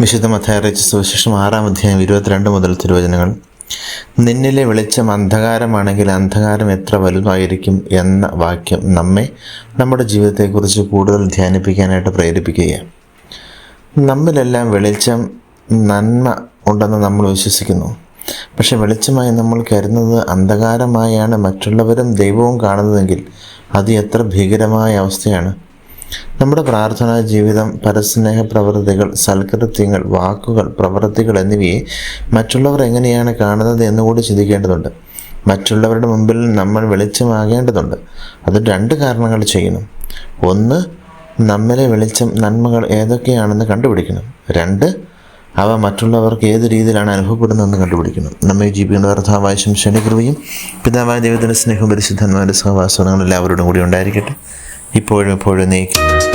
വിശുദ്ധ മത്തായറിയിച്ച സുവിശേഷം ആറാം അധ്യായം ഇരുപത്തിരണ്ട് മുതൽ തിരുവചനങ്ങൾ. നിന്നിലെ വെളിച്ചം അന്ധകാരമാണെങ്കിൽ അന്ധകാരം എത്ര വലുതായിരിക്കും എന്ന വാക്യം നമ്മെ നമ്മുടെ ജീവിതത്തെക്കുറിച്ച് കൂടുതൽ ധ്യാനിപ്പിക്കാനായിട്ട് പ്രേരിപ്പിക്കുകയാണ്. നമ്മിലെല്ലാം വെളിച്ചം നന്മ ഉണ്ടെന്ന് നമ്മൾ വിശ്വസിക്കുന്നു. പക്ഷെ വെളിച്ചമായി നമ്മൾ കരുതുന്നത് അന്ധകാരമായാണ് മറ്റുള്ളവരും ദൈവവും കാണുന്നതെങ്കിൽ അത് എത്ര ഭീകരമായ അവസ്ഥയാണ്. നമ്മുടെ പ്രാർത്ഥനാ ജീവിതം പരസ്നേഹ പ്രവൃത്തികൾ സൽകൃത്യങ്ങൾ വാക്കുകൾ പ്രവൃത്തികൾ എന്നിവയെ മറ്റുള്ളവർ എങ്ങനെയാണ് കാണുന്നത് എന്നുകൂടി ചിന്തിക്കേണ്ടതുണ്ട്. മറ്റുള്ളവരുടെ മുമ്പിൽ നമ്മൾ വെളിച്ചമാകേണ്ടതുണ്ട്. അത് രണ്ട് കാരണങ്ങൾ ചെയ്യുന്നു. ഒന്ന് നമ്മിലെ വെളിച്ചം നന്മകൾ ഏതൊക്കെയാണെന്ന് കണ്ടുപിടിക്കണം. രണ്ട് അവ മറ്റുള്ളവർക്ക് ഏത് രീതിയിലാണ് അനുഭവപ്പെടുന്നതെന്ന് കണ്ടുപിടിക്കണം നമ്മെ ജീവിക്കുന്ന കർത്താവായ ശംശനികൃപയും പിതാവായ ദൈവത്തിന്റെ സ്നേഹവും പരിശുദ്ധന്മാരുടെ സഹവാസവും എല്ലാവരോടും കൂടി ഉണ്ടായിരിക്കട്ടെ. ഇപ്പോഴും ഇപ്പോഴും നീക്കും